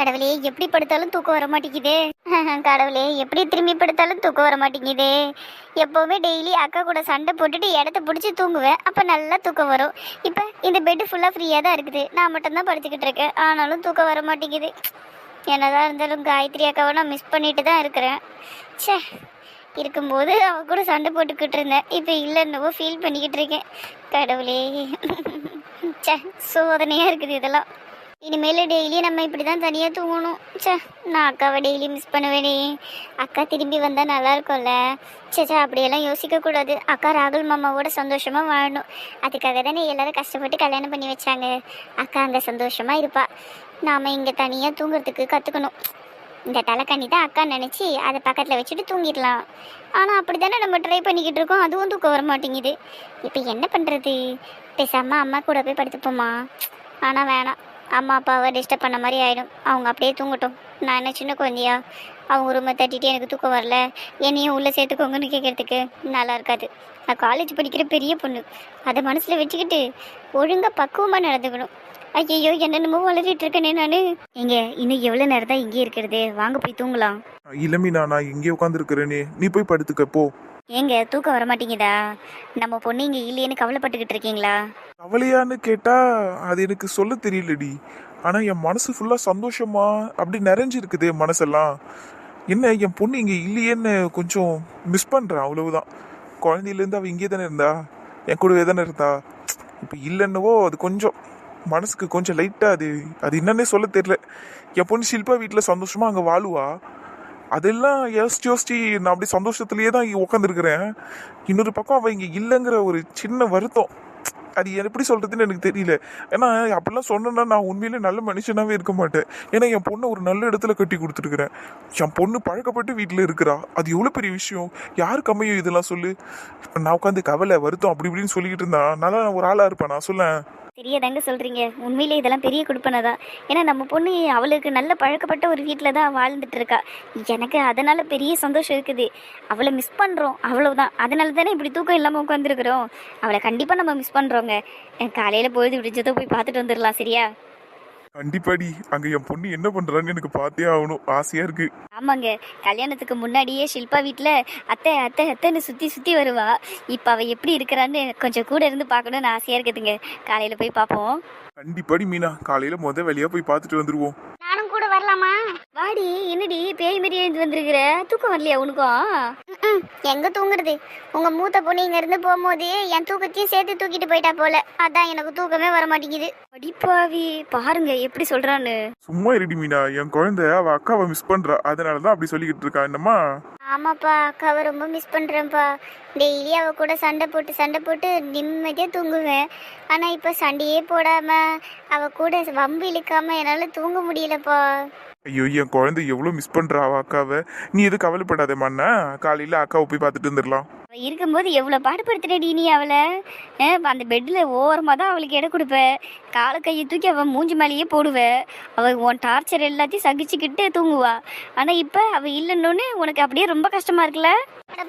கடவுளே எப்படி படுத்தாலும் தூக்கம் வர மாட்டேங்குதே கடவுளே எப்படி திரும்பி படுத்தாலும் தூக்கம் வர மாட்டேங்குதே எப்போவுமே டெய்லி அக்கா கூட சண்டை போட்டுட்டு இடத்த பிடிச்சி தூங்குவேன். அப்போ நல்லா தூக்கம் வரும். இப்போ இந்த பெட்டு ஃபுல்லாக ஃப்ரீயாக தான் இருக்குது. நான் மட்டும்தான் படுத்துக்கிட்டு இருக்கேன். ஆனாலும் தூக்கம் வர மாட்டேங்குது என்னதான் இருந்தாலும் காயத்ரி அக்காவை நான் மிஸ் பண்ணிட்டு தான் இருக்கிறேன். ச்சே இருக்கும்போது அவ கூட சண்டை போட்டுக்கிட்டு இருந்தேன். இப்போ இல்லைன்னவோ ஃபீல் பண்ணிக்கிட்டு இருக்கேன். கடவுளே. ச்சே சோதனையாக இருக்குது இதெல்லாம். இனிமேல் டெய்லி நம்ம இப்படி தான் தனியாக தூங்கணும். ச்சே நான் அக்காவை டெய்லி மிஸ் பண்ணுவேனே. அக்கா திரும்பி வந்தால் நல்லா இருக்கும்ல. ச்சே ச்சே அப்படியெல்லாம் யோசிக்கக்கூடாது. அக்கா ராகுல் மாமாவோட சந்தோஷமாக வாழணும். அதுக்காக தானே எல்லோரும் கஷ்டப்பட்டு கல்யாணம் பண்ணி வச்சாங்க. அக்கா அங்கே சந்தோஷமாக இருப்பா. நாம் இங்கே தனியாக தூங்குறதுக்கு கற்றுக்கணும் இந்த தலைக்கண்ணி தான் அக்கா நினச்சி அதை பக்கத்தில் வச்சுட்டு தூங்கிடலாம். ஆனால் அப்படி தானே நம்ம ட்ரை பண்ணிக்கிட்டு இருக்கோம். அதுவும் தூக்கம் வர மாட்டேங்குது. இப்போ என்ன பண்ணுறது பேசாமல் அம்மா கூட போய் படுத்துப்போமா? ஆனால் வேணாம். அம்மா அப்பாவை டிஸ்டர்ப் பண்ண மாதிரி ஆகிடும் அவங்க அப்படியே தூங்கட்டும். நான் என்ன சின்ன குழந்தையா? அவங்க ரூமை தட்டிட்டு எனக்கு தூக்கம் வரல. என்னையும் உள்ளே சேர்த்துக்கோங்கன்னு கேட்குறதுக்கு நல்லா இருக்காது. நான் காலேஜ் படிக்கிற பெரிய பொண்ணு. அதை மனசில் வச்சுக்கிட்டு ஒழுங்காக பக்குவமாக நடந்துக்கணும். ஐயோ என்னென்னமோ வளரிட்டு இருக்கேனே நான். எங்க இன்னும் எவ்வளோ நேரம் தான் இங்கே இருக்கிறது? வாங்க போய் தூங்கலாம். இளமீனா நான் இங்கே உட்காந்துருக்கிறேனே நீ போய் படுத்துக்க போ. ஏங்க தூக்கம் வர மாட்டேங்குதா நம்ம பொண்ணு இங்கே இல்லையேன்னு கவலைப்பட்டுக்கிட்டு இருக்கீங்களா? கவலையான்னு கேட்டா அது எனக்கு சொல்ல தெரியலடி. ஆனா என் மனசு ஃபுல்லா சந்தோஷமா அப்படி நிறைஞ்சிருக்குது என் மனசெல்லாம். என்ன என் பொண்ணு இங்க இல்லையேன்னு கொஞ்சம் மிஸ் பண்றேன் அவ்வளவுதான். குழந்தையிலேருந்து அவ இங்கே தானே இருந்தா? என் கூடவே தானே இருந்தா? இப்போ இல்லைன்னவோ அது கொஞ்சம் மனசுக்கு கொஞ்சம் லைட்டா அது அது என்னன்னே சொல்ல தெரியல. என் பொண்ணு ஷில்பா வீட்டில் சந்தோஷமா அங்கே வாழுவா? அதெல்லாம் யோசிச்சு யோசிச்சு நான் அப்படி சந்தோஷத்துலேயே தான் உட்காந்துருக்குறேன் இன்னொரு பக்கம் அவள் இங்கே இல்லைங்கிற ஒரு சின்ன வருத்தம். அது எப்படி சொல்கிறதுன்னு எனக்கு தெரியல. ஏன்னா அப்படிலாம் சொன்னேன்னா நான் உண்மையிலே நல்ல மனுஷனாகவே இருக்க மாட்டேன். ஏன்னா என் பொண்ணை ஒரு நல்ல இடத்துல கட்டி கொடுத்துருக்குறேன். என் பொண்ணு பழக்கப்பட்டு வீட்டில் இருக்கிறா. அது எவ்வளோ பெரிய விஷயம்? யாருக்கு அமையும் இதெல்லாம் சொல்லு. நான் உட்காந்து கவலை வருத்தம் அப்படி இப்படின்னு சொல்லிக்கிட்டு இருந்தா நல்லா நான் ஒரு ஆளாக இருப்பேன் நான் சொல்லேன். தெரியாதாங்க சொல்கிறீங்க உண்மையிலே இதெல்லாம் பெரிய கொடுப்பனதா ஏன்னா நம்ம பொண்ணு அவளுக்கு நல்ல பழக்கப்பட்ட ஒரு வீட்டில் தான் வாழ்ந்துட்டு இருக்கா எனக்கு அதனால் பெரிய சந்தோஷம் இருக்குது. அவளை மிஸ் பண்ணுறோம் அவ்வளோதான் அதனால தானே இப்படி தூக்கம் இல்லாமல் உட்காந்துருக்குறோம் அவளை கண்டிப்பாக நம்ம மிஸ் பண்ணுறோங்க காலையில் பொழுது விடிஞ்சதோ போய் பார்த்துட்டு வந்துடலாம் சரியா? கண்டிப்பாடி. அங்க என் பொண்ணு என்ன பண்றான்னு எனக்கு பார்த்தே ஆகணும். ஆசையா இருக்கு. ஆமாங்க. கல்யாணத்துக்கு முன்னாடியே ஷில்பா வீட்டில் அத்தை அத்தை அத்தைன்னு சுற்றி சுற்றி வருவா. இப்போ அவள் எப்படி இருக்கிறான்னு கொஞ்சம் கூட இருந்து பார்க்கணுன்னு ஆசையாக இருக்குதுங்க. காலையில் போய் பார்ப்போம். கண்டிப்பாடி மீனா. காலையில முத வெளியா போய் பார்த்துட்டு வந்துருவோம். வாடி என்னடி பேய் மாரி எழுந்து வந்திருக்கிற? தூக்கம் வரலையா உனக்கும் எங்க தூங்குறது? உங்க மூத்த பொண்ணு இங்க இருந்து போகும்போது என் தூக்கத்தையும் சேர்த்து தூக்கிட்டு போயிட்டா போல. அதான் எனக்கு தூக்கமே வர மாட்டேங்குது அடிப்பாவி. பாருங்க எப்படி சொல்றான்னு. சும்மா இருடி மீனா. என் குழந்தை அவ அக்காவை மிஸ் பண்றா. அதனாலதான் அப்படி சொல்லிக்கிட்டு இருக்கா. என்னம்மா? ஆமாப்பா அக்காவை ரொம்ப மிஸ் பண்ணுறேன்ப்பா டெய்லி அவ கூட சண்டை போட்டு சண்டை போட்டு நிம்மதியாக தூங்குவேன். ஆனால் இப்போ சண்டையே போடாமல் அவ கூட வம்பு இழுக்காம என்னால் தூங்க முடியலப்பா. ஐயோ என் குழந்தை எவ்வளவு மிஸ் பண்றா அவ அக்காவை. நீ எது கவலைப்படாத மண்ணா காலையில அக்காவை போய் பார்த்துட்டு வந்துடலாம் அவ இருக்கும்போது எவ்வளோ பாடுபடுத்துறடி நீ அவளை? அந்த பெட்டில் ஓரமாக தான் அவளுக்கு இடம் கொடுப்ப. காலை கையை தூக்கி அவள் மூஞ்சி மேலேயே போடுவ. அவள் உன் டார்ச்சர் எல்லாத்தையும் சகிச்சுக்கிட்டு தூங்குவா. ஆனால் இப்போ அவள் இல்லைன்னொன்னு உனக்கு அப்படியே ரொம்ப கஷ்டமா இருக்குல்ல?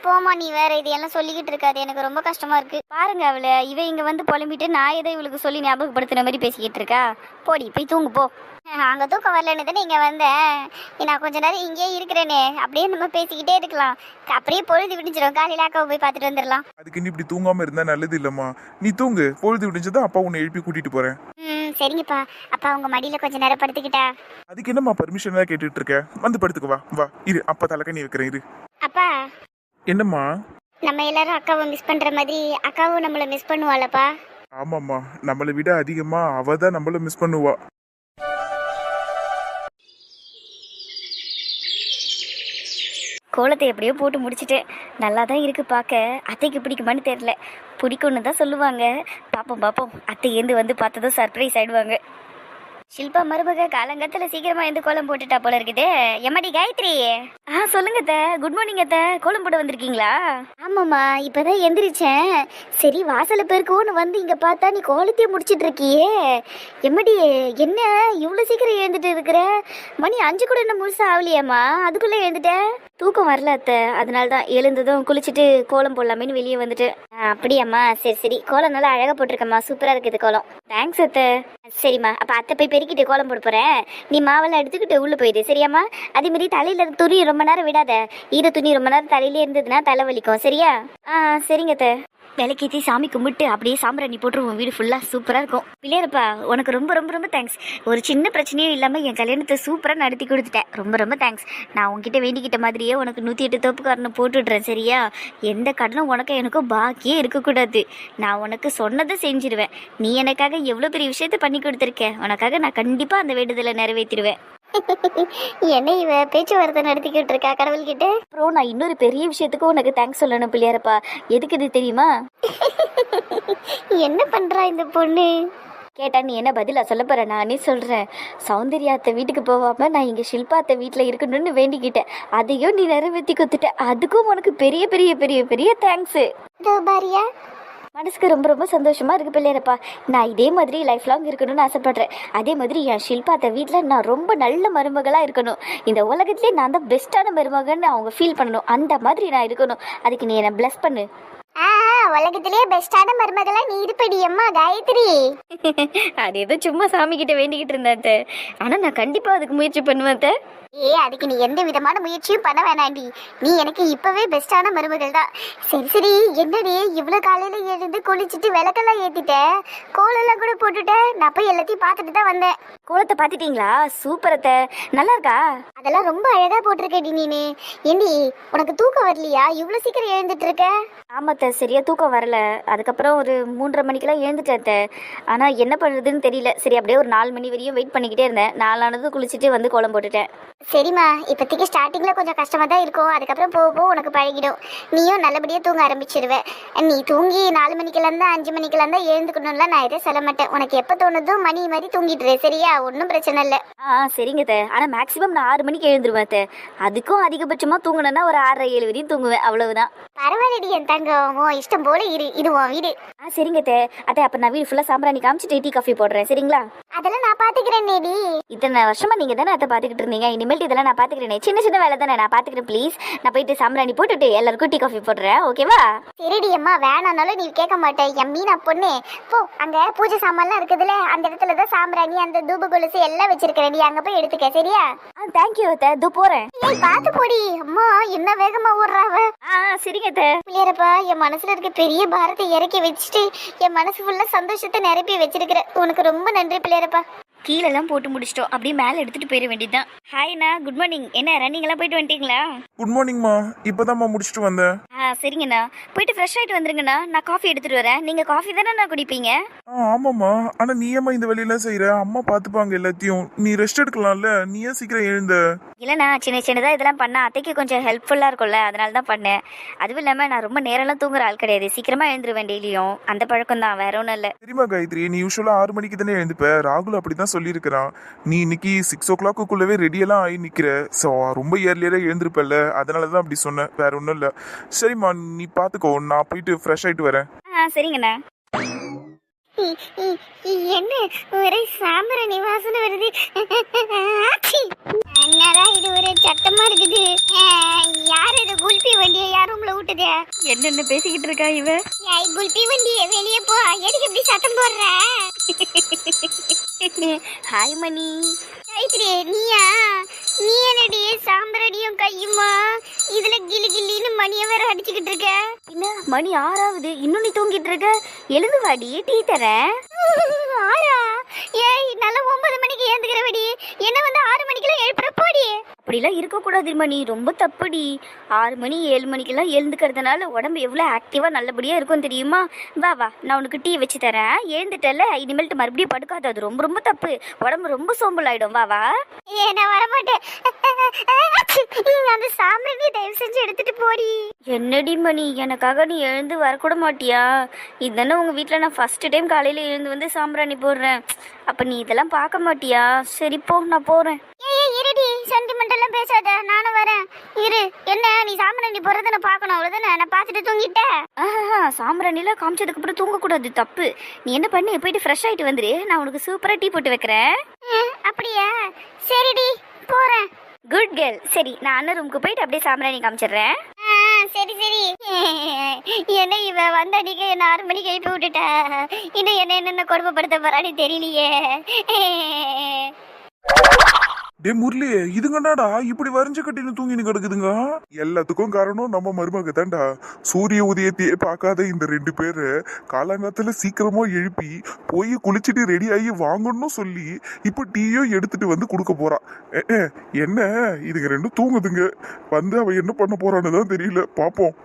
போமா நீ வேற இது எல்லாம் சொல்லிக்கிட்டு இருக்காது. எனக்கு ரொம்ப கஷ்டமா இருக்கு. பாருங்க அவளை. இவ இங்க வந்து புலம்பிட்டு நான் ஏதோ இவளுக்கு சொல்லி ஞாபகப்படுத்துன மாதிரி பேசிக்கிட்டு இருக்கா. போடி போய் தூங்கு போ. அங்க தூக்கம் வரலன்னு தானே இங்க வந்தேன். நான் கொஞ்ச நேரம் இங்கேயே இருக்கிறேனே. அப்படியே நம்ம பேசிக்கிட்டே இருக்கலாம். அப்படியே பொழுது விடிஞ்சிடும் காலையில அக்காவை போய் பார்த்துட்டு வந்துடலாம். அதுக்கு நீ இப்படி தூங்காம இருந்தா நல்லது இல்லம்மா. நீ தூங்கு. பொழுது விடிஞ்சதா அப்பா உன்னை எழுப்பி கூட்டிட்டு போறேன். ம் சரிங்கப்பா. அப்பா உங்க மடியில கொஞ்ச நேரம் படுத்துக்கிட்டா? அதுக்கு என்னம்மா பர்மிஷன் தான் கேட்டுட்டு இருக்க? வந்து படுத்துக்கு வா. வா. இரு. அப்பா தலைக்கண்ணி வைக்கிறேன். இரு. அப்பா. என்னம்மா? நம்ம எல்லாரும் அக்காவை மிஸ் பண்ற மாதிரி அக்காவும் நம்மள மிஸ் பண்ணுவாளப்பா. ஆமாம்மா. நம்மளை விட அதிகமா அவ தான் நம்மள மிஸ் பண்ணுவா. கோலத்தை எப்படியோ போட்டு முடிச்சிட்டேன். நல்லா தான் இருக்கு பார்க்க. அத்தைக்கு பிடிக்குமான்னு தெரில பிடிக்கும்னு தான் சொல்லுவாங்க. பார்ப்போம் பார்ப்போம் அத்தை ஏந்து வந்து பார்த்ததும் சர்ப்ரைஸ் ஆகிடுவாங்க ஷில்பா மருமக காலங்கத்தில் சீக்கிரமாக எந்த கோலம் போட்டுட்டா போல இருக்குதே. எம்மாடி காயத்ரி? ஆ சொல்லுங்க அத்தை. குட் மார்னிங் அத்தை. கோலம் போட வந்திருக்கீங்களா? ஆமாம்மா இப்போ தான் எந்திரிச்சேன். சரி வாசலை பெருக்கோன்னு வந்து இங்கே பார்த்தா நீ கோலத்தையே முடிச்சிட்டு இருக்கியே. எம்மடி என்ன இவ்வளோ சீக்கிரம் எழுந்துட்டு இருக்கிற? மணி அஞ்சு கூட என்ன முழுசா ஆகலையாம்மா. அதுக்குள்ளே எழுந்துட்ட தூக்கம் வரல அத்தை. அதனால தான் எழுந்ததும் குளிச்சுட்டு கோலம் போடலாமேன்னு வெளியே வந்துட்டு. அப்படியாம்மா. சரி சரி. கோலம் நல்லா அழகாக போட்டிருக்கம்மா. சூப்பராக இருக்குது கோலம். தேங்க்ஸ் அத்தை. சரிம்மா. அப்போ அத்தை போய் பெருக்கிட்டு கோலம் போட போகிறேன் நீ மாவெல்லாம் எடுத்துக்கிட்டு உள்ளே போயிடு. சரியாம்மா? அதே தலையில் துணி ரொம்ப நேரம் விடாத. ஈர துணி ரொம்ப நேரம் தலையிலே இருந்ததுன்னா தலை வலிக்கும். சரியா? ஆ சரிங்க அத்தை. விளக்கேற்றி சாமி கும்பிட்டு அப்படியே சாம்பிராணி போட்டுருவோம் வீடு ஃபுல்லாக சூப்பராக இருக்கும். பிள்ளையரப்பா உனக்கு ரொம்ப ரொம்ப ரொம்ப தேங்க்ஸ் ஒரு சின்ன பிரச்சனையும் இல்லாமல் என் கல்யாணத்தை சூப்பராக நடத்தி கொடுத்துட்டேன். ரொம்ப ரொம்ப தேங்க்ஸ் நான் உங்ககிட்ட வேண்டிக்கிட்ட மாதிரியே உனக்கு நூற்றி எட்டு தோப்புக்காரனை போட்டுடுறேன் சரியா? எந்த கடனும் உனக்கு எனக்கும் பாக்கியே இருக்கக்கூடாது. நான் உனக்கு சொன்னதை செஞ்சிருவேன். நீ எனக்காக எவ்வளோ பெரிய விஷயத்த பண்ணி கொடுத்துருக்க? உனக்காக நான் கண்டிப்பாக அந்த வேண்டுதலை நிறைவேற்றிடுவேன் என்ன இவ பேச்சுவார்த்தை நடத்திக்கிட்டு இருக்கா கடவுள்கிட்ட? அப்புறம் நான் இன்னொரு பெரிய விஷயத்துக்கும் உனக்கு தேங்க்ஸ் சொல்லணும் பிள்ளையாரப்பா. எதுக்கு இது தெரியுமா? என்ன பண்றா இந்த பொண்ணு? கேட்டா நீ என்ன பதிலா சொல்ல போற? நானே சொல்றேன். சௌந்தர்யாத்த வீட்டுக்கு போகாம நான் இங்க ஷில்பாத்த வீட்டுல இருக்கணும்னு வேண்டிக்கிட்டேன். அதையும் நீ நிறைவேற்றி கொடுத்துட்ட. அதுக்கும் உனக்கு பெரிய பெரிய பெரிய பெரிய தேங்க்ஸ் பாரியா மனசுக்கு ரொம்ப ரொம்ப சந்தோஷமா இருக்கு பிள்ளையரப்பா. நான் இதே மாதிரி லைஃப் லாங் இருக்கணும்னு ஆசைப்படுறேன். அதே மாதிரி என் ஷில்பாத்த வீட்டில் நான் ரொம்ப நல்ல மருமகளாக இருக்கணும். இந்த உலகத்துலேயே நான் தான் பெஸ்ட்டான மருமகன்னு அவங்க ஃபீல் பண்ணணும். அந்த மாதிரி நான் இருக்கணும். அதுக்கு நீ என்னை ப்ளஸ் பண்ணு. உலகத்திலேயே பெஸ்டான மருமகளா நீ இருப்படி அம்மா காயத்ரி. அது ஏதோ சும்மா சாமி கிட்ட வேண்டிக்கிட்டு இருந்தேன் ஆனா நான் கண்டிப்பா அதுக்கு முயற்சி பண்ணுவேன் ஏ அதுக்கு நீ எந்த விதமான முயற்சியும் பண்ண வேணாண்டி நீ எனக்கு இப்பவே பெஸ்டான மருமகள் தான். சரி சரி என்னடி இவ்வளவு காலையில எழுந்து குளிச்சுட்டு விளக்கெல்லாம் ஏத்திட்ட? கோலெல்லாம் கூட போட்டுட்ட? நான் போய் எல்லாத்தையும் பார்த்துட்டு தான் வந்தேன். கோலத்தை பார்த்துட்டீங்களா? சூப்பர் அத்தை. நல்லா இருக்கா? அதெல்லாம் ரொம்ப அழகா போட்டிருக்கடி நீனு. ஏண்டி உனக்கு தூக்கம் வரலையா? இவ்வளவு சீக்கிரம் எழுந்துட்டு இருக்க? அத்தை சரியாக தூக்கம் வரல. அதுக்கப்புறம் ஒரு மூன்றரை மணிக்கெல்லாம் எழுந்துட்டேன் அத்தை. ஆனால் என்ன பண்ணுறதுன்னு தெரியல. சரி அப்படியே ஒரு நாலு மணி வரையும் வெயிட் பண்ணிக்கிட்டே இருந்தேன். நாலானது குளிச்சுட்டு வந்து கோலம் போட்டுட்டேன். சரிம்மா இப்போதைக்கு ஸ்டார்டிங்கில் கொஞ்சம் கஷ்டமாக தான் இருக்கும். அதுக்கப்புறம் போக போக உனக்கு பழகிடும். நீயும் நல்லபடியாக தூங்க ஆரம்பிச்சிருவ. நீ தூங்கி நாலு மணிக்கெல்லாம் தான் அஞ்சு மணிக்கெல்லாம் தான் எழுந்துக்கணும்ல நான் எதுவும் சொல்ல மாட்டேன். உனக்கு எப்போ தோணுதோ மணி மாதிரி தூங்கிட்டுரு சரியா? ஒன்றும் பிரச்சனை இல்லை. ஆ சரிங்க தே ஆனால் மேக்ஸிமம் நான் ஆறு மணிக்கு எழுந்துருவேன் தே அதுக்கும் அதிகபட்சமாக தூங்கணும்னா ஒரு ஆறரை ஏழு வரையும் தூங்குவேன். அவ்வளவுதான். பரவாயில்லடி என் தங்கம். உன் இஷ்டம் போல இரு. இது உன் வீடு. ஆ சரிங்க தே அத்தை அப்போ நான் வீடு ஃபுல்லாக சாம்பிராணி காமிச்சிட்டு டீ காஃபி போடுறேன். சரிங்களா? அதெல்லாம் நான் பார்த்துக்கிறேன் நேடி இத்தனை வருஷமா நீங்க தானே அதை பார்த்துக்கிட்டு இருந்தீங்க? இனிமேல் இதெல்லாம் நான் பார்த்துக்கிறேன் சின்ன சின்ன வேலை தானே நான் பார்த்துக்கிறேன் ப்ளீஸ் நான் போயிட்டு சாம்பிராணி போட்டுட்டு எல்லாருக்கும் டீ காஃபி போடுறேன் ஓகேவா சரிடி அம்மா வேணானாலும் நீ கேட்க மாட்டேன் என் மீனா பொண்ணு. போ அங்க பூஜை சாமான்லாம் இருக்குதுல அந்த இடத்துல தான் சாம்பிராணி அந்த தூப கொலுசு எல்லாம் வச்சிருக்கிறேன் நீ அங்க போய் எடுத்துக்க சரியா? ஆ தேங்க்யூ அத்தை. தூ போறேன். ஏய் பார்த்து போடி. அம்மா என்ன வேகமா ஓடுறாவ ஆ சரிங்க அத்தை. பிள்ளையரப்பா என் மனசுல இருக்க பெரிய பாரத்தை இறக்கி வச்சுட்டு என் மனசு ஃபுல்லா சந்தோஷத்தை நிரப்பி வச்சிருக்கிற. உனக்கு ரொம்ப நன்றி பிள்ளையரப்பா. கீழெல்லாம் போட்டு முடிச்சிட்டோம். அப்படியே மேலே எடுத்துட்டு போயிட வேண்டியதுதான். ஹாய்ண்ணா குட் மார்னிங் என்ன ரன்னிங் எல்லாம் போயிட்டு வந்துட்டீங்களா? குட் மார்னிங்மா இப்போதாம்மா முடிச்சுட்டு வந்தேன். ஆ சரிங்கண்ணா. போயிட்டு ஃப்ரெஷ் ஆயிட்டு வந்துருங்கண்ணா. நான் காஃபி எடுத்துட்டு வரேன். நீங்க காஃபி தானே நான் குடிப்பீங்க? ஆ ஆமாம்மா. ஆனா நீ ஏம்மா இந்த வேலையெல்லாம் செய்யற அம்மா பார்த்துப்பாங்க எல்லாத்தையும். நீ ரெஸ்ட் எடுக்கலாம்ல? நீ ஏன் சீக்கிரம் எழுந்த? இல்லைண்ணா சின்ன சின்னதாக இதெல்லாம் பண்ணா அத்தைக்கு கொஞ்சம் ஹெல்ப்ஃபுல்லாக இருக்கும்ல. அதனால தான் பண்ணேன். அதுவும் இல்லாமல் நான் ரொம்ப நேரம்லாம் தூங்குற ஆள் கிடையாது. சீக்கிரமாக எழுந்துருவேன் டெய்லியும் அந்த பழக்கம் தான் வேற ஒன்றும் இல்லை. தெரியுமா காயத்ரி? நீ யூஸ்வலா ஆறு மணிக்கு தானே எழுந்துப்ப? ராகுல் அப்படிதான் சொல்லியிருக்கிறான். நீ இன்னைக்கு சிக்ஸ் ஓ கிளாக்குள்ளவே ரெடியெல்லாம் ஆகி நிக்கிற. ஸோ ரொம்ப இயர்லியரா எழுந்திருப்பல்ல. அதனால தான் அப்படி சொன்னேன். வேற ஒன்றும் இல்லை. சரிம்மா நீ பார்த்துக்கோ நான் போயிட்டு ஃப்ரெஷ் ஆயிட்டு வரேன். ஆ சரிங்கண்ணா. என்ன? ஒரே சாம்பிராணி வாசனை வருது. என்னதான் இது? ஒரு சத்தமா இருக்குது. யார் இது? குல்பி வண்டியை யார் ரூம்ல விட்டது என்னென்ன பேசிக்கிட்டு இருக்கா இவ? குல்பி வண்டியை வெளியே போ. எதுக்கு இப்படி சத்தம் போடுற? ஹாய் மணி காயத்ரி நீயா? நீ என்னடி சாம்பிராணியும் கையுமா? இதுல கிளி கிளின்னு மணியை வேற அடிச்சுக்கிட்டு இருக்க. என்ன? மணி ஆறாவது. இன்னும் நீ தூங்கிட்டு இருக்க? எழுந்து வாடி டீ தரேன். ஆறா? ஏய் நல்ல ஒன்பது மணிக்கு ஏந்துக்கிறவடி. என்ன வந்து ஆறு மணிக்கெல்லாம் எழுப்புற? போடி. அப்படிலாம் இருக்கக்கூடாது மணி ரொம்ப தப்புடி. ஆறு மணி ஏழு மணிக்கெல்லாம் எழுந்துக்கிறதுனால உடம்பு எவ்வளோ ஆக்டிவாக நல்லபடியாக இருக்கும் தெரியுமா? வா வா நான் உனக்கு டீ வச்சு தரேன். எழுந்துட்டல இனிமேல்ட்டு மறுபடியும் படுக்காது. அது ரொம்ப ரொம்ப தப்பு. உடம்பு ரொம்ப சோம்பல் ஆயிடும் வா வா. ஏ நான் வரமாட்டேன் அந்த சாம்பிராணி தயவு செஞ்சு எடுத்துட்டு போடி. என்னடி மணி எனக்காக நீ எழுந்து வரக்கூட மாட்டியா? இதுதானே உங்க வீட்டில் நான் ஃபர்ஸ்ட் டைம் காலையில் எழுந்து வந்து சாம்பிராணி போடுறேன். அப்ப நீ இதெல்லாம் பார்க்க மாட்டியா? சரி போ நான் போறேன். ஏய் இருடி. சென்டிமெண்டெல்லாம் பேசாத. நானும் வரேன். இரு. என்ன நீ சாம்பிராணி போறத நான் பார்க்கணும். அவ்வளவுதானே? நான் பார்த்துட்டு தூங்கிட்டேன். ஆஹா சாம்பிராணில காமிச்சதுக்கு அப்புறம் தூங்கக்கூடாது தப்பு. நீ என்ன பண்ணு? போயிட்டு ஃப்ரெஷ் ஆயிட்டு வந்துரு. நான் உனக்கு சூப்பரா டீ போட்டு வைக்கிறேன். அப்படியா? சரிடி. போறேன். குட் கேர்ள் சரி நான் அண்ணன் ரூமுக்கு போயிட்டு அப்படியே சாம்பிராணி காமிச்சிடுறேன். சரி சரி. என்ன இவ வந்த அன்னைக்கு என்ன ஆறு மணிக்கு எழுப்பி விட்டுட்டா? இன்னும் என்ன என்னென்ன கொடுமைப்படுத்த போறான்னு தெரியலையே. டே முரளி இதுங்கடாடா இப்படி வரைஞ்சு கட்டின்னு தூங்கின்னு கிடக்குதுங்க. எல்லாத்துக்கும் காரணம் நம்ம மருமக தான்டா. சூரிய உதயத்தையே பார்க்காத இந்த ரெண்டு பேரு காலாங்காத்துல சீக்கிரமா எழுப்பி போய் குளிச்சுட்டு ரெடி ஆகி வாங்கணும்னு சொல்லி இப்போ டீயும் எடுத்துட்டு வந்து கொடுக்க போறா. என்ன? இதுங்க ரெண்டும் தூங்குதுங்க. வந்து அவ என்ன பண்ண போறான்னு தான் தெரியல. பாப்போம்.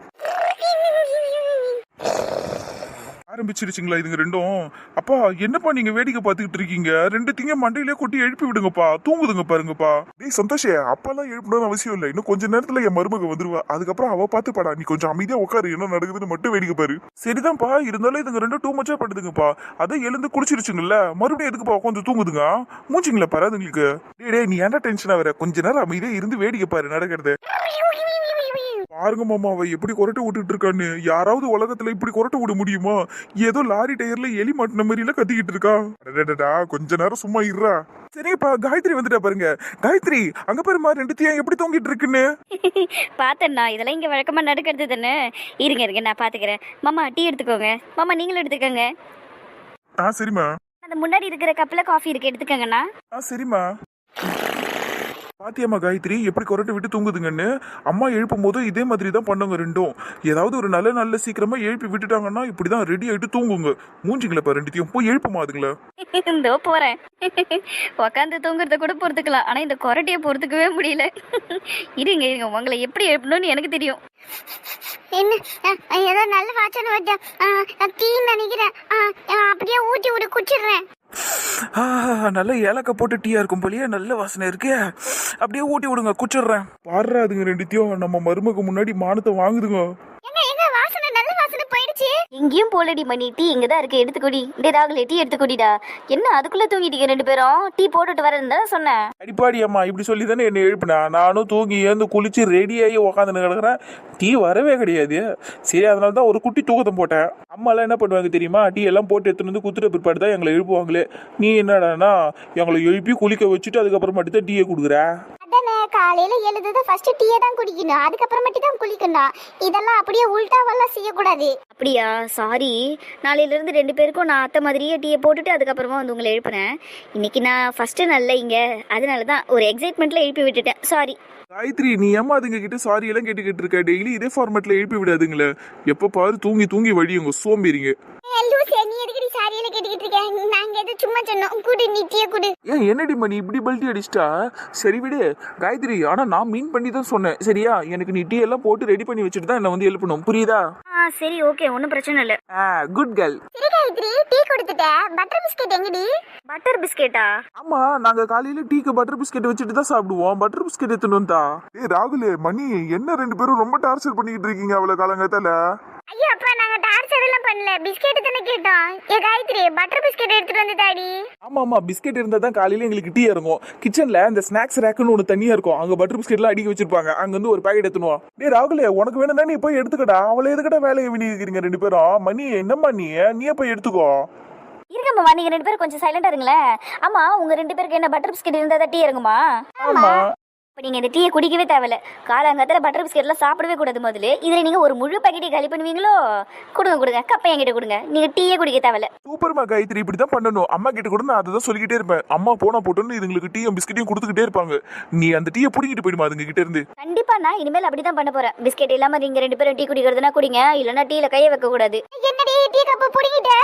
ஆரம்பிச்சிருச்சுங்களா இதுங்க ரெண்டும்? அப்பா என்னப்பா நீங்க வேடிக்கை பார்த்துக்கிட்டு இருக்கீங்க? ரெண்டு திங்க மண்டையிலே கொட்டி எழுப்பி விடுங்கப்பா. தூங்குதுங்க பாருங்கப்பா. டேய் சந்தோஷே அப்பெல்லாம் எழுப்பணும்னு அவசியம் இல்லை. இன்னும் கொஞ்ச நேரத்துல என் மருமக வந்துருவா. அதுக்கப்புறம் அவ பார்த்துப்பாடா. நீ கொஞ்சம் அமைதியா உட்காரு. என்ன நடக்குதுன்னு மட்டும் வேடிக்கை பாரு. சரிதான்ப்பா. இருந்தாலும் இதுங்க ரெண்டும் டூ மச்சா படுதுங்கப்பா. அதை எழுந்து குடிச்சிருச்சுங்கல்ல மறுபடியும் எதுக்குப்பா உட்காந்து தூங்குதுங்க? மூஞ்சிங்களா பராதுங்களுக்கு டே டேய் நீ ஏன்டா டென்ஷனா வர கொஞ்ச நேரம் அமைதியா இருந்து வேடிக்கை பாரு. நடக்கிறது. பாருங்க மாமா அவ எப்படி கொரட்டை விட்டுட்டு இருக்கான்னு. யாராவது உலகத்துல இப்படி கொரட்டை விட முடியுமா? ஏதோ லாரி டயர்ல எலி மாட்டின மாதிரில கத்திக்கிட்டு இருக்கா. கொஞ்ச நேரம் சும்மா இருறா சரிங்கப்பா காயத்ரி வந்துட்டா பாருங்க. காயத்ரி அங்க பாருமா ரெண்டுத்தையும் எப்படி தூங்கிட்டு இருக்குன்னு? பார்த்தேண்ணா இதெல்லாம் இங்கே வழக்கமாக நடக்கிறது தானே? இருங்க இருங்க நான் பார்த்துக்கிறேன் மாமா டீ எடுத்துக்கோங்க. மாமா நீங்களும் எடுத்துக்கோங்க. ஆ சரிம்மா. அந்த முன்னாடி இருக்கிற கப்பில் காஃபி இருக்கு எடுத்துக்கோங்கண்ணா. ஆ சரிம்மா. பாத்தியம்மா காயத்ரி எப்படி கொரட்டை விட்டு தூங்குதுங்கன்னு? அம்மா எழுப்பும் போதும் இதே மாதிரி தான் பண்ணுங்க ரெண்டும். ஏதாவது ஒரு நல்ல நல்ல சீக்கிரமா எழுப்பி விட்டுட்டாங்கன்னா இப்படிதான் ரெடி ஆயிட்டு தூங்குங்க. மூஞ்சிங்களப்பா ரெண்டுத்தையும் போய் எழுப்புமா அதுங்களா. இதோ போகிறேன் உக்காந்து தூங்குறத கூட பொறுத்துக்கலாம். ஆனால் இந்த கொரட்டையை பொறுத்துக்கவே முடியல. இருங்க இருங்க. உங்களை எப்படி எழுப்பணும்னு எனக்கு தெரியும். என்ன? ஏதோ நல்ல வாசனை ஆ, டீன்னு நினைக்கிறேன். அப்படியே ஊட்டி விடு குடிச்சிடுறேன் ஆ, நல்ல ஏலக்காய் போட்டு டீயா இருக்கும் போலயே நல்ல வாசனை இருக்கு. அப்படியே ஊட்டி விடுங்க குச்சிடுறேன் பாடுறா அதுங்க ரெண்டுத்தையும். நம்ம மருமக்கு முன்னாடி மானத்தை வாங்குதுங்க எங்க எங்க வாசனை நல்ல வாசனை போயிடுச்சு எங்கேயும் போலடி மணி. டீ இங்கே தான் இருக்கு. எடுத்துக்கொடி. டே ராகுலே டீ எடுத்துக்கொடிடா. என்ன அதுக்குள்ளே தூங்கிட்டீங்க ரெண்டு பேரும்? டீ போட்டுட்டு வரேன்னு தானே சொன்னேன். அடிப்பாடி அம்மா இப்படி சொல்லி தானே என்னை எழுப்பினா? நானும் தூங்கி ஏந்து குளிச்சு ரெடியாகி உக்காந்துன்னு கிடக்குறேன். டீ வரவே கிடையாது. சரி அதனால தான் ஒரு குட்டி தூக்கத்தை போட்டேன். அம்மாலாம் என்ன பண்ணுவாங்க தெரியுமா? டீ எல்லாம் போட்டு எடுத்துட்டு வந்து குத்துட்ட பிற்பாடு தான் எங்களை எழுப்புவாங்களே. நீ என்னடான்னா எங்களை எழுப்பி குளிக்க வச்சுட்டு அதுக்கப்புறம் மட்டும் தான் டீயை கொடுக்குற. அதானே காலையில எழுதுதான் ஃபர்ஸ்ட் டீயை தான் குடிக்கணும். அதுக்கப்புறமேட்டு தான் குளிக்கணும். இதெல்லாம் அப்படியே உல்டாவெல்லாம் செய்யக்கூடாது. அப்படியா? சாரி நாளையிலேருந்து ரெண்டு பேருக்கும் நான் அத்தை மாதிரியே டீயை போட்டுட்டு அதுக்கப்புறமா வந்து உங்களை எழுப்புனேன். இன்னைக்கு நான் ஃபஸ்ட்டு நல்ல இங்கே. அதனால தான் ஒரு எக்ஸைட்மெண்ட்டில் எழுப்பி விட்டுட்டேன். சாரி காயத்ரி நீ ஏமா அதுங்க கிட்ட சாரி எல்லாம் கேட்டுக்கிட்டு இருக்க? டெய்லி இதே ஃபார்மேட்ல எழுப்பி விடாதுங்களே. எப்ப பாரு தூங்கி தூங்கி வழியுங்க. சோம்பேறிங்க. சாரியில கேட்டுக்கிட்டு இருக்க நாங்க எது சும்மா சொன்னோம் குடு நீ டீயை குடு. ஏன் என்னடி மணி இப்படி பல்ட்டி அடிச்சிட்டா? சரி விடு. காயத்ரி ஆனா நான் மீன் பண்ணி தான் சொன்னேன். சரியா? எனக்கு நீ டீ எல்லாம் போட்டு ரெடி பண்ணி வச்சுட்டு தான் என்ன வந்து எழுப்பணும். புரியுதா? ஆ சரி ஓகே ஒன்றும் பிரச்சனை இல்லை. ஆ குட் கேர்ள் சரி காயத்ரி டீ கொடுத்துட்ட. பட்டர் பிஸ்கட் எங்கடி? பட்டர் பிஸ்கெட்டா ஆமா நாங்க காலையில டீக்கு பட்டர் பிஸ்கெட் வச்சுட்டு தான் சாப்பிடுவோம். பட்டர் பிஸ்கெட் எடுத்துட்டு வந்தா? ஏய் ராகுல் மணி என்ன ரெண்டு பேரும் ரொம்ப டார்ச்சர் பண்ணிக்கிட்டு இருக்கீங்க அவளை காலங்கத்தால? ஐயோ அப்பா நாங்க டார்ச்சர் எல்லாம் பண்ணல. பிஸ்கெட் தானே கேட்டோம். ஏ காயத்ரி பட்டர் பிஸ்கெட் எடுத்துட்டு வந்து தாடி. ஆமா ஆமா பிஸ்கெட் இருந்தா தான் காலையில எங்களுக்கு டீ இறங்கும். கிச்சன்ல இந்த ஸ்நாக்ஸ் ரேக்குன்னு ஒன்று தனியா இருக்கும். அங்க பட்டர் பிஸ்கெட் எல்லாம் அடிக்க வச்சிருப்பாங்க. அங்க இருந்து ஒரு பாக்கெட் எடுத்துனுவா டேய் ராகுலே உனக்கு வேணும்னா நீ போய் எடுத்துக்கடா. அவளை எதுக்கடா வேலையை வினிக்கிறீங்க ரெண்டு பேரும்? மணி என்னம்மா நீ? நீயே போய் எடுத்துக்கோ. இருக்கம்மா நீங்கள் ரெண்டு பேரும் கொஞ்சம் சைலண்டாக இருங்களேன். ஆமாம் உங்கள் ரெண்டு பேருக்கு என்ன பட்டர் பிஸ்கெட் இருந்தால் தான் டீ இறங்குமா? ஆமா. இப்போ நீங்கள் இந்த டீயை குடிக்கவே தேவையில்ல. காலங்காலத்தில் பட்டர் பிஸ்கெட்லாம் சாப்பிடவே கூடாது முதல்ல. இதில் நீங்கள் ஒரு முழு பாக்கெட்டை காலி பண்ணுவீங்களோ? கொடுங்க கொடுங்க. கப்பை என்கிட்ட கொடுங்க. நீங்கள் டீயே குடிக்க தேவையில்ல. சூப்பர்மா காயத்ரி இப்படி தான் பண்ணணும். அம்மா கிட்ட கூட நான் அதை தான் சொல்லிக்கிட்டே இருப்பேன். அம்மா போனா போட்டோன்னு இதுங்களுக்கு டீயும் பிஸ்கெட்டையும் கொடுத்துக்கிட்டே இருப்பாங்க. நீ அந்த டீயை பிடிக்கிட்டு போயிடுமா அதுங்க கிட்ட இருந்து? கண்டிப்பாக நான் இனிமேல் அப்படி தான் பண்ண போகிறேன் பிஸ்கெட் இல்லாமல் நீங்கள் ரெண்டு பேரும் டீ குடிக்கிறதுனா குடிங்க. இல்லைன்னா டீயில் கையை வைக்கக்கூடாது என்னடி டீ கப்பு புடிங்கிட்ட?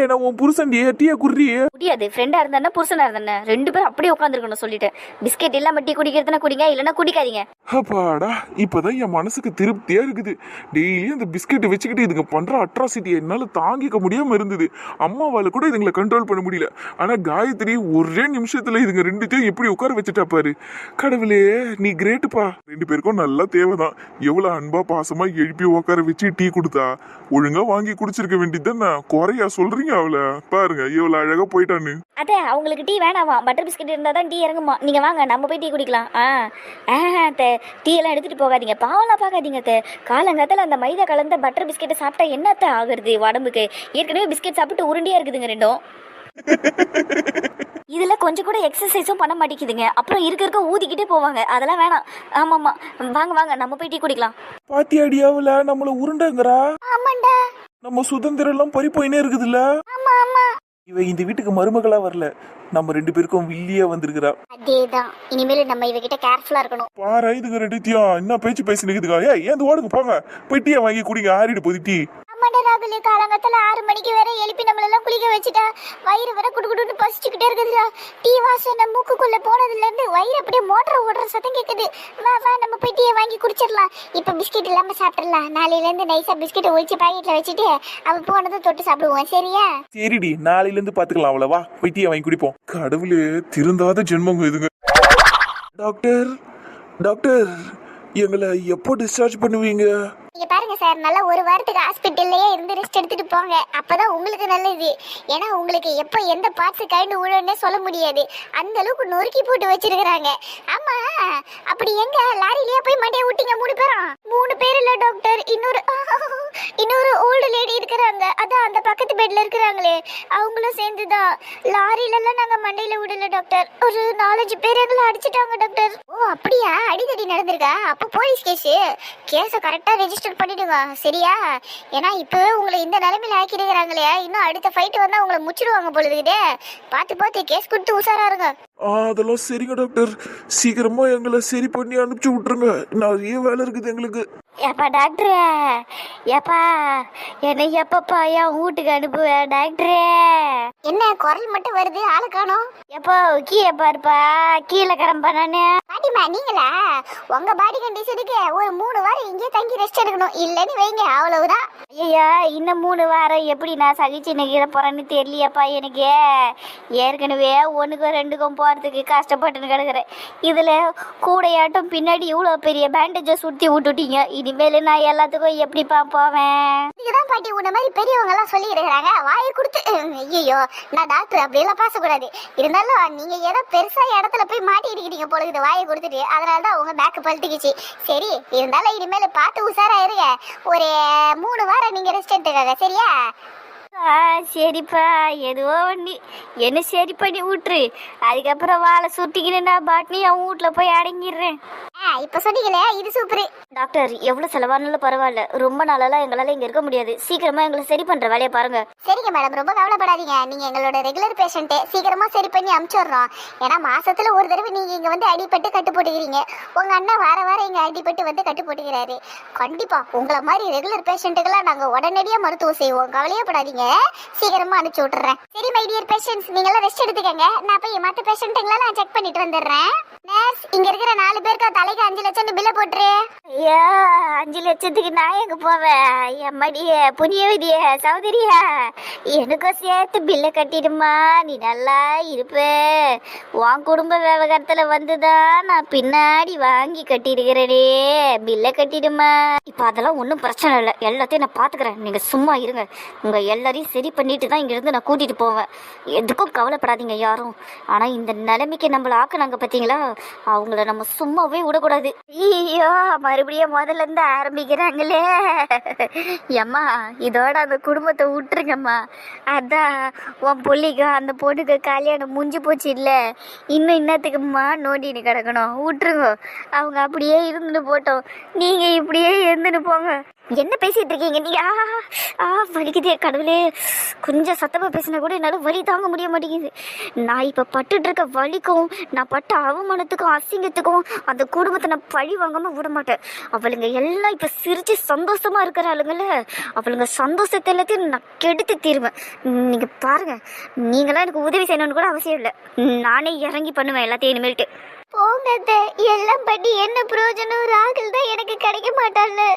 நான் உன் புருஷன்டி டீயை குர்றி முடியாது. ஃப்ரெண்டாக இருந்தானே புருஷனாக இருந்தானே? ரெண்டு பேரும் அப்படியே உட்காந்துருக்கணும் சொல்லிட்டேன் பிஸ்கெட் இல்லாமல் டீ குடிக்கிறதுனா குடிங்க இல்லைன்னா குடிக்காதீங்க. அப்பாடா இப்பதான் என் மனசுக்கு திருப்தியா இருக்குது. டெய்லி அந்த பிஸ்கெட் வச்சுக்கிட்டு இதுங்க பண்ற அட்ராசிட்டி என்னால தாங்கிக்க முடியாம இருந்தது. அம்மாவால கூட இதுங்களை கண்ட்ரோல் பண்ண முடியல. ஆனா காயத்ரி ஒரே நிமிஷத்துல இதுங்க ரெண்டுத்தையும் எப்படி உட்கார வச்சுட்டா பாரு. கடவுளே நீ கிரேட்டுப்பா ரெண்டு பேருக்கும் நல்லா தேவைதான். எவ்வளவு அன்பா பாசமா எழுப்பி உட்கார வச்சு டீ கொடுத்தா. ஒழுங்கா வாங்கி குடிச்சிருக்க வேண்டியதுதானே. குறையா சொல்றீங்க. அவள பாருங்க எவ்வளவு அழகா போயிட்டான்னு. அத்தை அவங்களுக்கு டீ வேணாமா? பட்டர் பிஸ்கெட் இருந்தால் தான் டீ இறங்குமா? நீங்கள் வாங்க நம்ம போய் டீ குடிக்கலாம். ஆ ஆ அத்தை. டீ எல்லாம் எடுத்துகிட்டு போகாதீங்க. பாவம்லாம் பார்க்காதீங்க அத்தை. காலங்காத்தில் அந்த மைதா கலந்த பட்டர் பிஸ்கெட்டை சாப்பிட்டா என்ன அத்தை ஆகுறது உடம்புக்கு? ஏற்கனவே பிஸ்கெட் சாப்பிட்டு உருண்டியாக இருக்குதுங்க ரெண்டும். இதுல கொஞ்சம் கூட எக்ஸசைஸும் பண்ண மாட்டேங்குதுங்க. அப்புறம் இருக்க இருக்க ஊதிக்கிட்டே போவாங்க. அதெல்லாம் வேணாம். ஆமாம்மா. வாங்க வாங்க. நம்ம போய் டீ குடிக்கலாம். பாத்தியாடியாவுல நம்மள உருண்டங்கிறா? ஆமாண்டா. நம்ம சுதந்திரம் எல்லாம் பறி போயினே இருக்குதுல்ல? இவ இந்த வீட்டுக்கு மருமகளா வரல. நம்ம ரெண்டு பேருக்கும் வில்லியா வந்திருக்கிறா. அதேதான். இனிமேல் நம்ம இவகிட்ட கேர்ஃபுல்லா இருக்கணும். பாரு இதுக்கு ரெண்டுத்தியும் என்ன பேச்சு பேசி நிக்குதுக்கா ஏய் ஏன் ஓடுங்க போங்க? போய் டீயை வாங்கி குடிங்க ஆறிடு போதி டீ. ஆமாண்டா ராகுல் காலங்கத்துல ஆறு மணிக்கு வேற எழுப்பி நம்மளெல்லாம் குளிக்க வச்சுட்டா. வயிறு வேற குடு குடுன்னு பசிச்சுக்கிட்டே இருக்குதுடா. டீ வாசனை மூக்குக்குள்ள போனதுலேருந்து வயிறு அப்படியே மோட்டர் ஓடுற சத்தம் கேட்குது வா வா நம்ம போய் டீயை வாங்கி குடிச்சிடலாம். இப்போ பிஸ்கெட் இல்லாமல் சாப்பிடலாம். நாளையிலேருந்து நைஸாக பிஸ்கெட்டை ஒழிச்சு பாக்கெட்டில் வச்சுட்டு அவள் போனதும் தொட்டு சாப்பிடுவோம். சரியா? சரிடி நாளையிலேருந்து பார்த்துக்கலாம் பாத்துக்கலாம் வா போய் டீயை வாங்கி குடிப்போம். கடவுளே திருந்தாத ஜென்மங்க இதுங்க. டாக்டர் டாக்டர் எங்களை எப்போ டிஸ்சார்ஜ் பண்ணுவீங்க? நீங்க பாருங்க சார் நல்லா ஒரு வாரத்துக்கு ஹாஸ்பிட்டல்லையே இருந்து ரெஸ்ட் எடுத்துட்டு போங்க. அப்பதான் உங்களுக்கு நல்லது. ஏன்னா உங்களுக்கு எப்போ எந்த பார்ட்ஸ் கழண்டு விழுன்னு சொல்ல முடியாது. அந்த அளவுக்கு நொறுக்கி போட்டு வச்சிருக்கிறாங்க. ஆமா அப்படி எங்க? லாரிலேயே போய் மண்டையை விட்டீங்க மூணு பேரும். மூணு பேர் இல்ல டாக்டர் இன்னொரு இன்னொரு ஓல்டு லேடி இருக்கிறாங்க. அதான் அந்த பக்கத்து பெட்ல இருக்கிறாங்களே. அவங்களும் சேர்ந்துதான். லாரில எல்லாம் நாங்க மண்டையில விடல டாக்டர் ஒரு நாலஞ்சு பேர் எங்களை அடிச்சிட்டாங்க டாக்டர் ஓ அப்படியா? அடிதடி நடந்திருக்கா? அப்போ போலீஸ் கேஸ் கேஸை கரெக்டா ரெஜிஸ்டர் பண்ணிடுங்க. சரியா? ஏன்னா இப்போ உங்களை இந்த நிலைமையில ஆக்கிடுகிறாங்களே இன்னும் அடுத்த ஃபைட்டு வந்தா உங்களை முச்சிடுவாங்க பொழுதுகிட்டே பார்த்து பார்த்து கேஸ் கொடுத்து உஷாரா இருங்க. ஆ அதெல்லாம் சரிங்க டாக்டர். சீக்கிரமா எங்களை சரி பண்ணி அனுப்பிச்சு விட்டுருங்க. நிறைய வேலை இருக்குது எங்களுக்கு. ஏப்பா டாக்டரே. ஏப்பா என்னை எப்பப்பா என் வீட்டுக்கு அனுப்புவ டாக்டரே? என்ன குரல் மட்டும் வருது ஆளு காணோம். எப்போ கீழே பாருப்பா. கீழே கிளம்பா நானு. பாட்டிமா நீங்களா? உங்க பாடி கண்டிஷனுக்கு ஒரு மூணு வாரம் இங்கே தங்கி ரெஸ்ட் எடுக்கணும். இல்லைன்னு வைங்க அவ்வளவுதான். ஐயா இன்னும் மூணு வாரம் எப்படி நான் சகிச்சு நிற்கிற போறேன்னு தெரியலையாப்பா எனக்கு. ஏற்கனவே ஒண்ணுக்கும் ரெண்டுக்கும் போகிறதுக்கு கஷ்டப்பட்டுன்னு கிடக்குறேன். இதுல கூடையாட்டம் பின்னாடி இவ்வளோ பெரிய பேண்டேஜை சுத்தி விட்டுட்டீங்க. இனிமேல் நான் எல்லாத்துக்கும் எப்படிப்பா போவேன்? இதுதான் பாட்டி உன்ன மாதிரி பெரியவங்க எல்லாம் சொல்லி இருக்கிறாங்க வாயை கொடுத்து ஐயோ நான் டாக்டர் அப்படியெல்லாம் பேசக்கூடாது. இருந்தாலும் நீங்க ஏதோ பெருசா இடத்துல போய் மாட்டிக்கிட்டீங்க போல இது வாயை கொடுத்துட்டு அதனால தான் உங்க பேக்கு பழுத்துக்குச்சு. சரி இருந்தாலும் இனிமேல் பார்த்து உஷாரா இருங்க. ஒரு மூணு வாரம் நீங்க ரெஸ்ட் எடுத்துக்காங்க. சரியா? ஆ சரிப்பா. எதுவோ வண்டி என்ன சரி பண்ணி விட்டுரு அதுக்கப்புறம் வாழை சுட்டிக்கின்னு நான் பாட்னி அவன் வீட்டில் போய் அடங்கிடுறேன். ஆ இப்போ சொன்னீங்களே இது சூப்பர் டாக்டர் எவ்வளோ செலவானாலும் பரவாயில்ல. ரொம்ப நாளெல்லாம் எங்களால் இங்கே இருக்க முடியாது. சீக்கிரமா எங்களை சரி பண்ணுற வேலையை பாருங்க. சரிங்க மேடம் ரொம்ப கவலைப்படாதீங்க. நீங்க எங்களோட ரெகுலர் பேஷண்ட்டு சீக்கிரமா சரி பண்ணி அனுப்பிச்சிடுறோம் ஏன்னா மாசத்துல ஒரு தடவை நீங்க இங்க வந்து அடிபட்டு கட்டு போட்டுக்கிறீங்க. உங்க அண்ணன் வார வாரம் இங்க அடிபட்டு வந்து கட்டு போட்டுக்கிறாரு. கண்டிப்பா உங்களை மாதிரி ரெகுலர் பேஷண்ட்டுக்கெல்லாம் நாங்க உடனடியா மருத்துவம் செய்வோம். கவலையே படாதீங்க. சீக்கிரமா அனுப்பிச்சு விட்டுறேன். சரி மை டியர் பேஷன்ஸ் நீங்க எல்லாம் ரெஸ்ட் எடுத்துக்கங்க. நான் போய் மற்ற பேஷண்ட்டுங்களை நான் செக் பண்ணிட்டு வந்துடுறேன். நர்ஸ் இங்க இருக்கிற நாலு பேருக்கு தலைக்கு அஞ்சு லட்சம் பில்ல போட்டுரு. ஐயா அஞ்சு லட்சத்துக்கு நான் எங்க போவேன்? என் மடிய புனியவதிய சௌதரியா எனக்கும் சேர்த்து பில்ல கட்டிடுமா? நீ நல்லா இருப்ப. உன் குடும்ப விவகாரத்துல வந்துதான் நான் பின்னாடி வாங்கி கட்டிடுகிறேனே பில்ல கட்டிடுமா? இப்போ அதெல்லாம் ஒன்றும் பிரச்சனை இல்லை. எல்லாத்தையும் நான் பார்த்துக்கிறேன் நீங்க சும்மா இருங்க. உங்க எல்லாரையும் சரி பண்ணிட்டு தான் இங்கிருந்து நான் கூட்டிட்டு போவேன். எதுக்கும் கவலைப்படாதீங்க யாரும். ஆனா இந்த நிலைமைக்கு நம்மள ஆக்குனாங்க பார்த்தீங்களா அவங்கள நம்ம சும்மாவே விடக்கூடாது. ஐயோ மறுபடியும் முதல்ல இருந்து ஆரம்பிக்கிறாங்களே. ஏம்மா இதோட அந்த குடும்பத்தை விட்டுருங்கம்மா. அதான் உன் புள்ளிக்கு அந்த பொண்ணுக்கு கல்யாணம் முடிஞ்சு போச்சு இல்ல. இன்னும் இன்னத்துக்குமா நோண்டின்னு கிடக்கணும். விட்டுருங்க. அவங்க அப்படியே இருந்துட்டு போட்டோம். நீங்க இப்படியே இருந்துட்டு போங்க. என்ன பேசிட்டு இருக்கீங்க? நீங்க ஆ, ஆ வலிக்குதே கடவுளே. கொஞ்சம் சத்தமா பேசினா கூட என்னால வலி தாங்க முடிய மாட்டேங்குது. நான் இப்ப பட்டுட்டு இருக்க வலிக்கும் நான் பட்ட அவமானத்துக்கும் அசிங்கத்துக்கும் அந்த குடும்பத்தை நான் பழி வாங்காம விட மாட்டேன். அவளுங்க எல்லாம் இப்ப சிரிச்சு சந்தோஷமா இருக்கிற ஆளுங்கள அவளுங்க சந்தோஷத்தை எல்லாத்தையும் நான் கெடுத்து தீருவேன். நீங்க பாருங்க நீங்களாம் எனக்கு உதவி செய்யணும்னு கூட அவசியம் இல்லை. நானே இறங்கி பண்ணுவேன் எல்லாத்தையும் இனிமேல்ட்டு. போங்க அத்தை. எல்லாம் பண்ணி என்ன பிரயோஜனம் ராகுல் தான் எனக்கு கிடைக்க மாட்டான்னு.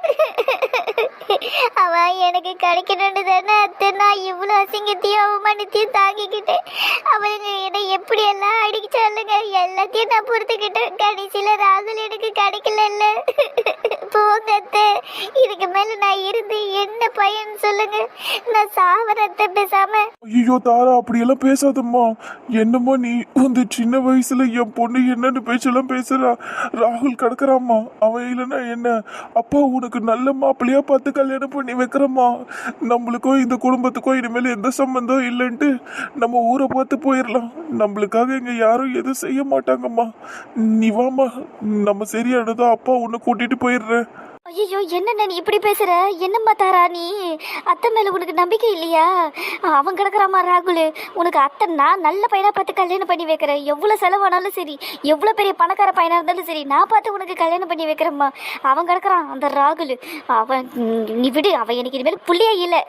அவன் எனக்கு கிடைக்கணும்னு தானே அத்தை. நான் இவ்வளோ அசிங்கத்தையும் அவமானத்தையும் தாங்கிக்கிட்டேன் அவளுங்க என்னை எப்படி எல்லாம் அடிச்சாலுங்க எல்லாத்தையும் நான் பொறுத்துக்கிட்டேன். கடைசியில் ராகுல் எனக்கு கிடைக்கல அத்தை இதுக்கு மேல நான் இருந்து என்ன பயன் சொல்லுங்க? நான் சாவரத்தை பேசாம. ஐயோ தாரா அப்படியெல்லாம் பேசாதம்மா. என்னம்மா நீ? வந்து சின்ன வயசுல என் பொண்ணு என்னன்னு பேச்செல்லாம் பேசுறா. ராகுல் கிடக்குறாம்மா. அவன் இல்லைன்னா என்ன? அப்பா உனக்கு நல்ல மாப்பிள்ளையா பார்த்து கல்யாணம் பண்ணி வைக்கிறம்மா. நம்மளுக்கும் இந்த குடும்பத்துக்கும் இனிமேல் எந்த சம்பந்தம் இல்லைன்ட்டு நம்ம ஊரை பார்த்து போயிடலாம் நம்மளுக்காக இங்க யாரும் எதுவும் செய்ய மாட்டாங்கம்மா. நீ வாமா நம்ம சரியானதோ அப்பா உன்னை கூட்டிட்டு போயிடுறேன். ஐயோ என்னண்ணே நீ இப்படி பேசுற? என்னம்மா தாரா நீ? அத்தை மேல உனக்கு நம்பிக்கை இல்லையா? அவன் கிடக்குறாமா ராகுல். உனக்கு அத்தை நான் நல்ல பையனா பார்த்து கல்யாணம் பண்ணி வைக்கிறேன். எவ்வளவு செலவானாலும் சரி எவ்வளவு பெரிய பணக்கார பையனா இருந்தாலும் சரி நான் பார்த்து உனக்கு கல்யாணம் பண்ணி வைக்கிறேம்மா. அவன் கிடக்குறான் அந்த ராகுல். அவன் நீ விடு. அவன் எனக்கு இனிமேல் புள்ளையே இல்லை.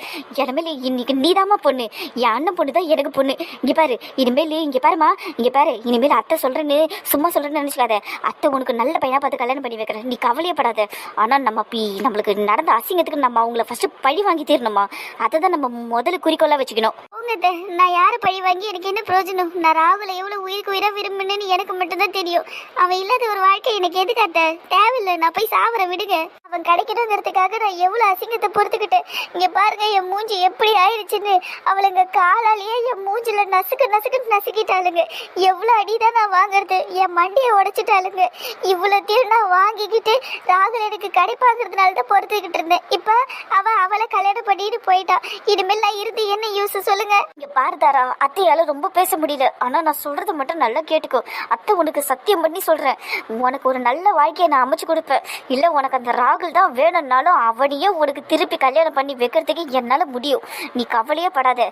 இனிமேல் இன்னைக்கு நீதாம்மா பொண்ணு. என் அண்ணன் பொண்ணு தான் எனக்கு பொண்ணு. இங்க பாரு இனிமேல் இங்க பாருமா இங்க பாரு இனிமேல் அத்தை சொல்றேன்னு சும்மா சொல்றேன்னு நினைச்சுக்காத அத்தை உனக்கு நல்ல பையனா பார்த்து கல்யாணம் பண்ணி வைக்கிறேன். நீ கவலையப்படாத. ஆனா நம்ம பி நம்மளுக்கு நடந்த அசிங்கத்துக்கு நம்ம அவங்கள ஃபர்ஸ்ட் பழி வாங்கி தீரணுமா? அதை தான் நம்ம முதல்ல குறிக்கோளாக வச்சுக்கணும். போங்க நான் யாரை பழி வாங்கி எனக்கு என்ன பிரயோஜனம்? நான் ராகுல எவ்வளோ உயிருக்கு உயிராக விரும்பினேன்னு எனக்கு மட்டும்தான் தெரியும். அவன் இல்லாத ஒரு வாழ்க்கை எனக்கு எதுக்கு தேவையில்லை நான் போய் சாவர விடுங்க. அவன் கிடைக்கணுங்கிறதுக்காக நான் எவ்வளோ அசிங்கத்தை பொறுத்துக்கிட்டேன். இங்கே பாருங்க என் மூஞ்சி எப்படி ஆயிடுச்சுன்னு. அவளுங்க காலாலேயே என் மூஞ்சில நசுக்கு நசுக்கு நசுக்கிட்டாளுங்க. எவ்வளவு அடிதான் நான் வாங்குறது. என் மண்டியை உடைச்சிட்டாளுங்க. இவ்வளோத்தையும் நான் வாங்கிக்கிட்டு ராகுல் எனக்கு கிடைப்பாங்கிறதுனால தான் பொறுத்துக்கிட்டு இருந்தேன். இப்போ அவ அவளை கல்யாணம் பண்ணிட்டு போயிட்டான் இனிமேல் நான் இருந்து என்ன யூஸ் சொல்லுங்க. இங்க பாரு தாரா அத்தையால ரொம்ப பேச முடியல. ஆனா நான் சொல்றது மட்டும் நல்லா கேட்டுக்கோ. அத்தை உனக்கு சத்தியம் பண்ணி சொல்றேன். உனக்கு ஒரு நல்ல வாழ்க்கையை நான் அமைச்சு கொடுப்பேன். இல்ல உனக்கு அந்த ராகுல் தான் வேணும்னாலும் அவனையே உனக்கு திருப்பி கல்யாணம் பண்ணி வைக்கிறதுக்கு என்னால முடியும். நீ கவலையே படாத.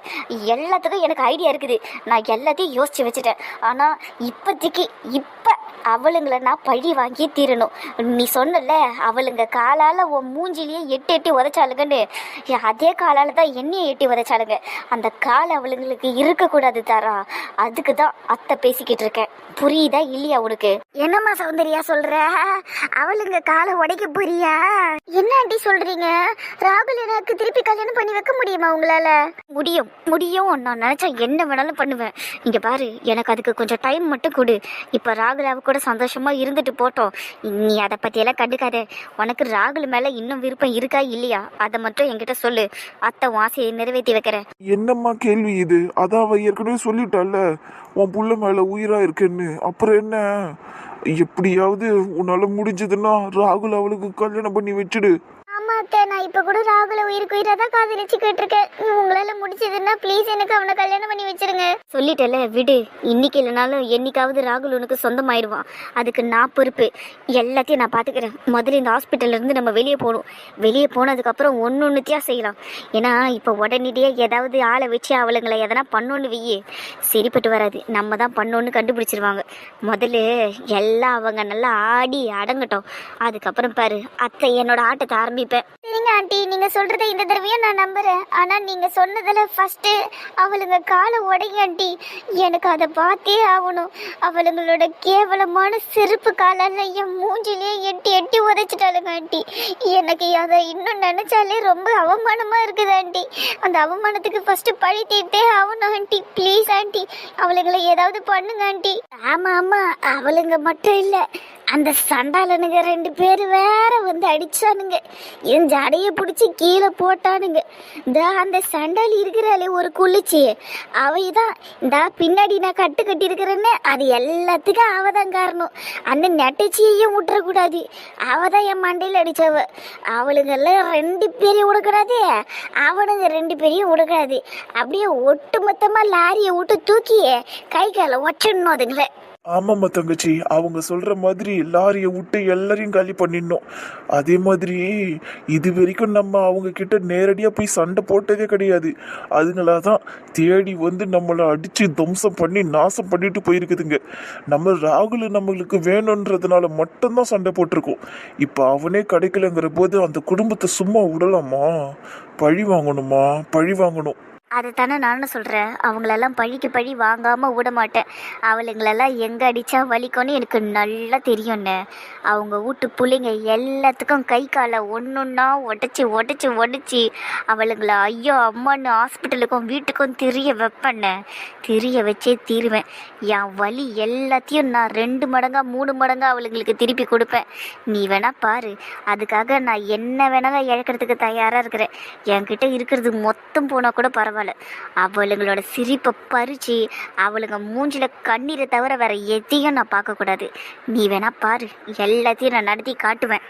எல்லாத்துக்கும் எனக்கு ஐடியா இருக்குது. நான் எல்லாத்தையும் யோசிச்சு வச்சுட்டேன். ஆனா இப்போதைக்கு இப்ப அவளுங்களை நான் பழி வாங்கி தீரணும். நீ சொன்னல அவளுங்க காலால உன் மூஞ்சிலேயே எட்டு எட்டி உதைச்சாளுங்கன்னு அதே காலால தான் என்னைய எட்டி உதைச்சாளுங்க. அந்த கால் அவளுங்களுக்கு இருக்கக்கூடாது தாரா. அதுக்கு தான் அத்தை பேசிக்கிட்டு இருக்கேன். புரியுதா இல்லையா உனக்கு? என்னம்மா சௌந்தர்யா சொல்ற? அவளுங்க காலை உடைக்க போறியா? என்ன ஆண்டி சொல்றீங்க? ராகுல் எனக்கு திருப்பி கல்யாணம் பண்ணி வைக்க முடியுமா உங்களால? முடியும். முடியும். நான் நினைச்சா என்ன வேணாலும் பண்ணுவேன். இங்க பாரு எனக்கு அதுக்கு கொஞ்சம் டைம் மட்டும் கொடு. இப்ப ராகுலாவு கூட சந்தோஷமா இருந்துட்டு போட்டோம். நீ அதை பத்தியெல்லாம் கண்டுக்காத. உனக்கு ராகுல் மேல இன்னும் விருப்பம் இருக்கா இல்லையா? அதை மட்டும் என்கிட்ட சொல்லு. அத்தை வாசையை நிறைவேற்றி வைக்கிறேன். என்னம்மா கேள்வி இது? அதான் அவ ஏற்கனவே சொல்லிட்டால. உன் புள்ள மேல உயிரா இருக்குன்னு. அப்புறம் என்ன? எப்படியாவது உன்னால முடிஞ்சதுன்னா ராகுல் அவளுக்கு கல்யாணம் பண்ணி வச்சிடு. ஆமா அத்தை நான் இப்போ கூட ராகுல உயிருக்கு உயிரா தான் காதலிச்சுக்கிட்டு இருக்கேன் உங்களால முடிச்சதுன்னா ப்ளீஸ் எனக்கு அவனை கல்யாணம் பண்ணி வச்சிருங்க. சொல்லிட்டல விடு. இன்னைக்கு இல்லைனாலும் என்னைக்காவது ராகுல் உனக்கு சொந்தமாயிடுவான் அதுக்கு நான் பொறுப்பு. எல்லாத்தையும் நான் பார்த்துக்கிறேன் முதல்ல இந்த ஹாஸ்பிட்டல்ல இருந்து நம்ம வெளியே போகணும். வெளியே போனதுக்கப்புறம் ஒன்று ஒன்றுத்தியாக செய்யலாம். ஏன்னா இப்போ உடனடியாக ஏதாவது ஆளை வச்சு அவளுங்களை எதனா பண்ணோன்னு வெய்யே சரிப்பட்டு வராது. நம்ம தான் பண்ணோன்னு கண்டுபிடிச்சிருவாங்க. முதல்ல எல்லாம் அவங்க நல்லா ஆடி அடங்கட்டும். அதுக்கப்புறம் பாரு அத்தை என்னோட ஆட்டத்தை ஆரம்பிப்பேன் சரிங்க ஆண்டி நீங்க சொல்றத இந்த தடவையும் நான் நம்புறேன். ஆனா நீங்க சொன்னதுல ஃபர்ஸ்ட் அவளுங்க காலை உடைங்க ஆண்டி. எனக்கு அதை பார்த்தே ஆகணும். அவளுங்களோட கேவலமான செருப்பு காலால என் மூஞ்சிலே எட்டி எட்டி உதைச்சிட்டாளுங்க ஆண்டி. எனக்கு அதை இன்னும் நினைச்சாலே ரொம்ப அவமானமா இருக்குது ஆண்டி. அந்த அவமானத்துக்கு ஃபர்ஸ்ட் பழி தீர்த்தே ஆகணும் ஆண்டி. ப்ளீஸ் ஆண்டி அவளுங்களை ஏதாவது பண்ணுங்க ஆண்டி. ஆமா ஆமா அவளுங்க மட்டும் இல்லை. அந்த சண்டாளனுங்க ரெண்டு பேர் வேற வந்து அடிச்சானுங்க. என் ஜடையை பிடிச்சி கீழே போட்டானுங்க. இந்த அந்த சண்டால் இருக்கிறாளே ஒரு குளிச்சி. அவை தான் இந்த பின்னாடி நான் கட்டு கட்டியிருக்கிறேன்னு அது எல்லாத்துக்கும் அவ தான் காரணம். அந்த நெட்டச்சியையும் விட்டுறக்கூடாது. அவ தான் என் மண்டையில் அடித்தவ அவளுங்கெல்லாம் ரெண்டு பேரையும் விடக்கூடாது அவனுங்க ரெண்டு பேரையும் விடக்கூடாது அப்படியே ஒட்டு மொத்தமாக லாரியை விட்டு தூக்கி கை காலை ஒச்சிடணும் அதுங்களை. ஆமாம்மா தங்கச்சி அவங்க சொல்கிற மாதிரி லாரியை விட்டு எல்லாரையும் காலி பண்ணிடணும். அதே மாதிரி இது வரைக்கும் நம்ம அவங்க கிட்ட போய் சண்டை போட்டதே கிடையாது. அதுங்களா தான் தேடி வந்து நம்மளை அடித்து துவம்சம் பண்ணி நாசம் பண்ணிட்டு போயிருக்குதுங்க. நம்ம ராகுல் நம்மளுக்கு வேணுன்றதுனால மட்டும்தான் சண்டை போட்டிருக்கோம். இப்போ அவனே கிடைக்கலங்கிற போது அந்த குடும்பத்தை சும்மா விடலாமா? பழி வாங்கணுமா? பழி வாங்கணும். அதை தானே நானும் சொல்கிறேன் அவங்களெல்லாம் பழிக்கு பழி வாங்காமல் விட மாட்டேன் அவளுங்களெல்லாம் எங்கே அடித்தா வலிக்கும்னு எனக்கு நல்லா தெரியும்ண்ணே அவங்க வீட்டு பிள்ளைங்க எல்லாத்துக்கும் கை காலை ஒன்று ஒன்றா உடச்சி உடச்சி உடச்சி அவளுங்கள ஐயோ அம்மான்னு ஹாஸ்பிட்டலுக்கும் வீட்டுக்கும் திரிய வைப்பேண்ணே திரிய வச்சே தீருவேன். என் வலி எல்லாத்தையும் நான் ரெண்டு மடங்காக மூணு மடங்கா அவளுங்களுக்கு திருப்பி கொடுப்பேன். நீ வேணா பாரு. அதுக்காக நான் என்ன வேணாலும் இழக்கிறதுக்கு தயாராக இருக்கிறேன். என்கிட்ட இருக்கிறது மொத்தம் போனால் கூட பரவாயில்ல. அவளுங்களோட சிரிப்பை பறிச்சு அவளுங்க மூஞ்சில் கண்ணீரை தவிர வேற எதையும் நான் பார்க்கக்கூடாது. நீ வேணா பாரு எல்லாத்தையும் நான் நடத்தி காட்டுவேன்.